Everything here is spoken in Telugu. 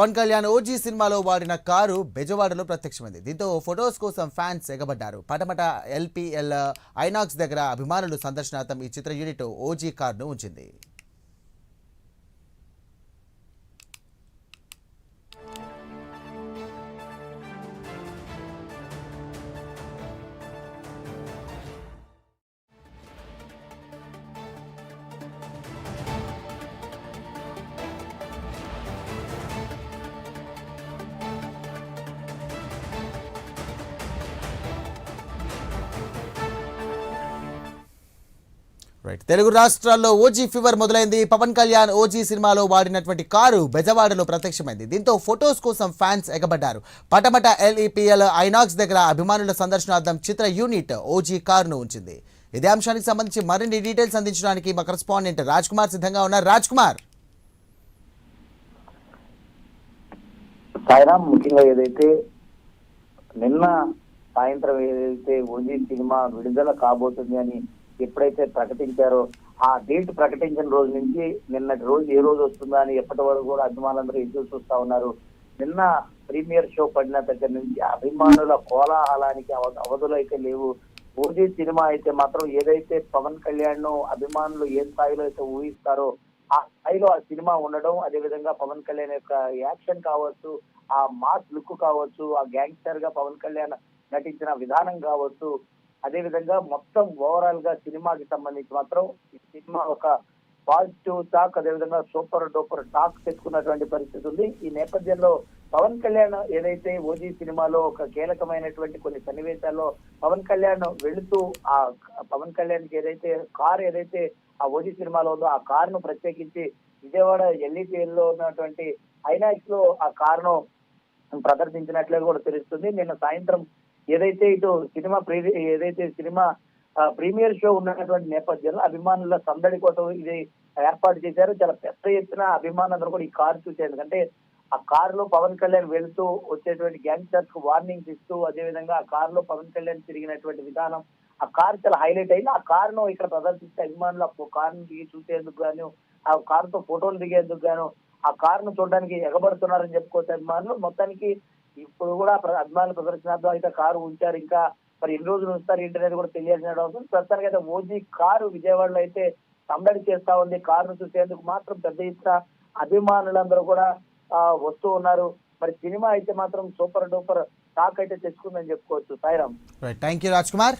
పవన్ కళ్యాణ్ ఓజీ సినిమాలో వాడిన కారు బెజవాడలో ప్రత్యక్షమైంది. దీంతో ఫొటోస్ కోసం ఫ్యాన్స్ ఎగబడ్డారు. పటమట ఎల్పిఎల్ ఐనాక్స్ దగ్గర అభిమానులు సందర్శనార్థం ఈ చిత్ర యూనిట్ ఓజీ కారును ఉంచింది. రైట్ తెలుగు రాష్ట్రాల్లో ఓజీ ఫీవర్ మొదలైంది. పవన్ కళ్యాణ్ ఓజీ సినిమాలో వాడినటువంటి కారు బెజవాడలో ప్రత్యక్షమైంది. దీంతో ఫొటోస్ కోసం ఫ్యాన్స్ ఎగబడ్డారు. పటమట ఎల్ఈపిఎల్ ఐనాక్స్ దగ్గర అభిమానుల సందర్శనార్థం చిత్ర యూనిట్ ఓజీ కారును ఉంచింది. ఇదే అంశానికి సంబంధించి మరిన్ని డీటెయిల్స్ అందించడానికి మా కరెస్పాండెంట్ రాజ్ కుమార్ సిద్ధంగా ఉన్నారు. రాజ్ కుమార్ సాయిరామ్ ముఖ్యంగా ఏదైతే నిన్న సాయంత్రం ఏదైతే ఓజీ సినిమా విడుదల కాబోతుంది అని ఎప్పుడైతే ప్రకటించారో ఆ డేట్ ప్రకటించిన రోజు నుంచి నిన్నటి రోజు ఏ రోజు వస్తుందా అని ఎప్పటి వరకు కూడా అభిమానులందరూ ఎదురు చూస్తా ఉన్నారు. నిన్న ప్రీమియర్ షో పడిన దగ్గర నుంచి అభిమానుల కోలాహలానికి అవ- అవధులు అయితే లేవు. ఓజీ సినిమా అయితే మాత్రం ఏదైతే పవన్ కళ్యాణ్ను అభిమానులు ఏ స్థాయిలో అయితే ఊహిస్తారో ఆ స్థాయిలో ఆ సినిమా ఉండడం అదే విధంగా పవన్ కళ్యాణ్ యొక్క యాక్షన్ కావచ్చు ఆ మాస్ లుక్ కావచ్చు ఆ గ్యాంగ్స్టర్గా పవన్ కళ్యాణ్ నటించిన విధానం కావచ్చు అదే విధంగా మొత్తం ఓవరాల్గా సినిమాకి సంబంధించి మాత్రం ఈ సినిమా ఒక పాజిటివ్ టాక్ అదే విధంగా సూపర్ డూపర్ టాక్ తెచ్చుకున్నటువంటి పరిస్థితి ఉంది. ఈ నేపథ్యంలో పవన్ కళ్యాణ్ ఏదైతే ఓజీ సినిమాలో ఒక కీలకమైనటువంటి కొన్ని సన్నివేశాల్లో పవన్ కళ్యాణ్ వెళుతూ ఆ పవన్ కళ్యాణ్ ఏదైతే కార్ ఏదైతే ఆ ఓజీ సినిమాలో ఉందో ఆ కార్ను ప్రత్యేకించి విజయవాడ ఎల్ఈటీఎల్లో ఉన్నటువంటి ఐనాక్స్లో ఆ కార్ను ప్రదర్శించినట్లుగా కూడా తెలుస్తుంది. నిన్న సాయంత్రం ఏదైతే ఇటు సినిమా ప్రీ ఏదైతే సినిమా ప్రీమియర్ షో ఉన్నటువంటి నేపథ్యంలో అభిమానుల సందడి కోసం ఇది ఏర్పాటు చేశారు. చాలా పెద్ద ఎత్తున అభిమానులందరూ కూడా ఈ కారు చూశారు ఎందుకంటే ఆ కారులో పవన్ కళ్యాణ్ వెళ్తూ వచ్చేటువంటి గ్యాంగ్స్టర్స్కు వార్నింగ్స్ ఇస్తూ అదే విధంగా ఆ కారులో పవన్ కళ్యాణ్ తిరిగినటువంటి విధానం ఆ కార్ చాలా హైలైట్ అయింది. ఆ కారును ఇక్కడ ప్రదర్శిస్తే అభిమానులు ఆ కారును దిగి చూసేందుకు గాను ఆ కారుతో ఫోటోలు దిగేందుకు గాను ఆ కారును చూడడానికి ఎగబడుతున్నారని చెప్పుకోవచ్చు అభిమానులు. మొత్తానికి ఇప్పుడు కూడా అభిమానుల ప్రదర్శనార్థం అయితే కారు ఉంచారు. ఇంకా మరి ఎన్ని రోజులు ఉంచుతారు ఏంటి అనేది కూడా తెలియాల్సిన అవసరం ప్రస్తుతానికి అయితే మోదీ కారు విజయవాడలో అయితే సందడి చేస్తా ఉంది. కారును చూసేందుకు మాత్రం పెద్ద ఎత్తున అభిమానులందరూ కూడా ఆ, వస్తూ ఉన్నారు. మరి సినిమా అయితే మాత్రం సూపర్ డూపర్ టాక్ అయితే తెచ్చుకుందని చెప్పుకోవచ్చు. Sairam. Thank you Raj Kumar